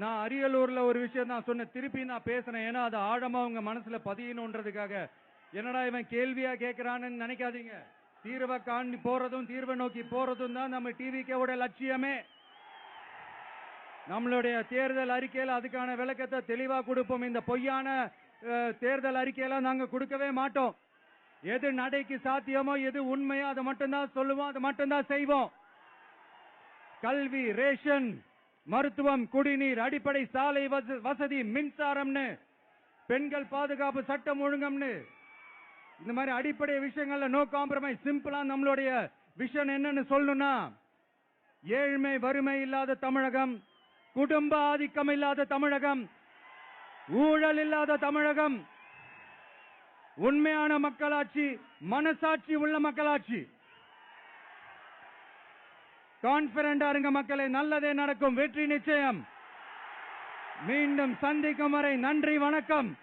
நான் அரியலூர்ல ஒரு விஷயம் நான் சொன்னேன். திருப்பி நான் பேசுறேன். ஏன்னா அது ஆழமா உங்க மனசுல பதியணுன்றதுக்காக. என்னடா இவன் கேள்வியா கேட்கிறான்னு நினைக்காதீங்க. தீர்வை காண்டி போறதும் தீர்வை நோக்கி போறதும் தான் நம்ம டிவிக்கோட லட்சியமே. நம்மளுடைய தேர்தல் அறிக்கையில் அதுக்கான விளக்கத்தை தெளிவாக கொடுப்போம். இந்த பொய்யான தேர்தல் அறிக்கையெல்லாம் நாங்கள் கொடுக்கவே மாட்டோம். எது நடைக்கு சாத்தியமோ எது உண்மையோ அதை மட்டும்தான் சொல்லுவோம் அதை மட்டும்தான் செய்வோம். கல்வி ரேஷன் மருத்துவம் குடிநீர் அடிப்படை சாலை வச- வசதி மின்சாரம்னு பெண்கள் பாதுகாப்பு சட்டம் ஒழுங்கம்னு. இந்த மாதிரி அடிப்படை விஷயங்கள்ல நோ காம்ப்ரமைஸ் சிம்பிளா நம்மளுடைய விஷன் என்னன்னு சொல்லணும்னா ஏழ்மை வறுமை இல்லாத தமிழகம் குடும்ப ஆதிக்கம் இல்லாத தமிழகம் ஊழல் இல்லாத தமிழகம் உண்மையான மக்களாட்சி மனசாட்சி உள்ள மக்களாட்சி. கான்பிடண்டா இருங்க மக்களே நல்லதே நடக்கும் வெற்றி நிச்சயம். மீண்டும் சந்திக்கும் வரை நன்றி வணக்கம்.